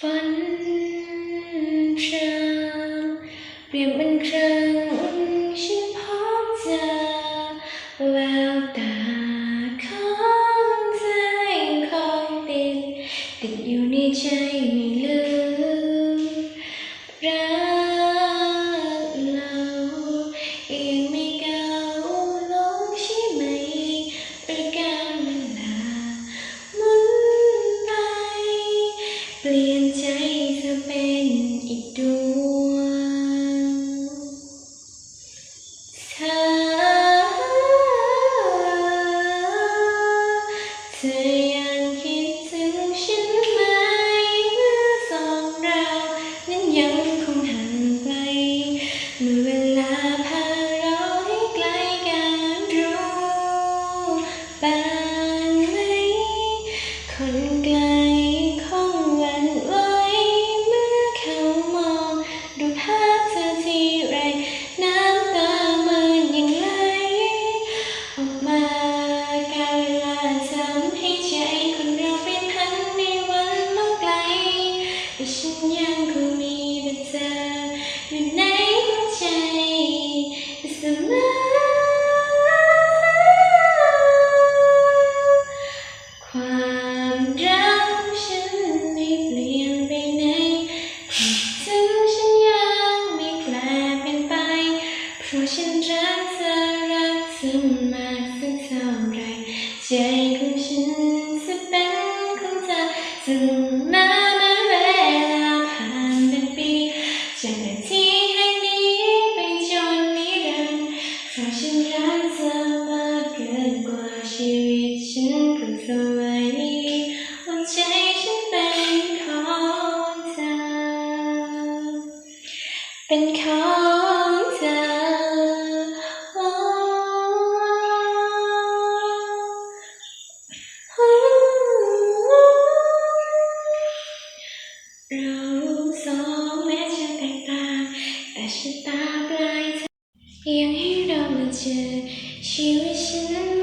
ฝันช้าเปลี่ยนเป็นครั้งฉันพบเธอแววตา Cause แต่ฉันยังคงมีแต่เธออยู่ในหัวใจเสมอความรักของฉันไม่เปลี่ยนไปไหนถึงฉันยังไม่แปลเป็นไป เพราะฉันรักเธอรักเธอมากสักเท่าไรใจของฉันจะเป็นของเธอเสมอ 变成渣。呜，我们虽然分开，但心打不开，一样会让我们觉得，因为想念。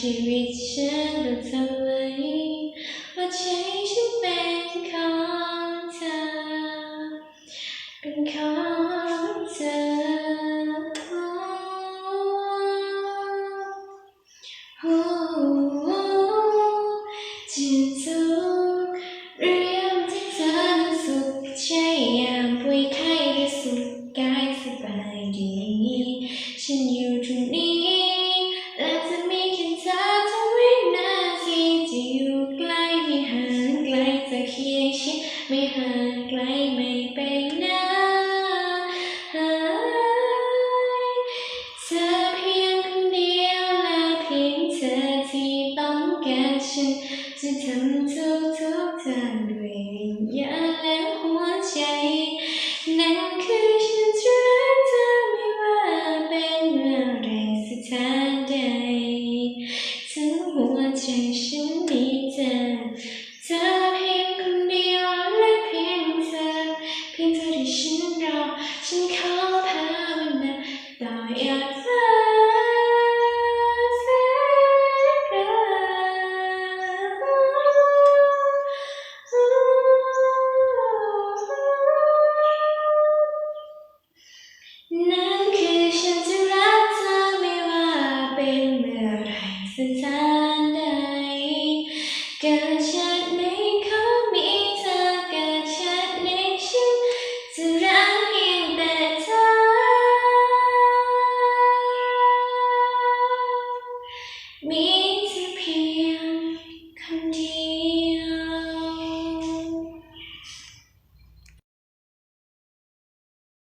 ชีวิต ด้วยยาและหัวใจ นั่นคือฉันรักเธอไม่ว่าเป็นเมื่อไรสถานใดถึงหัวใจฉันมีเธอเธอเพียคนเดียวและเพียงเธอเพียงเธอที่ฉันรอฉันคอย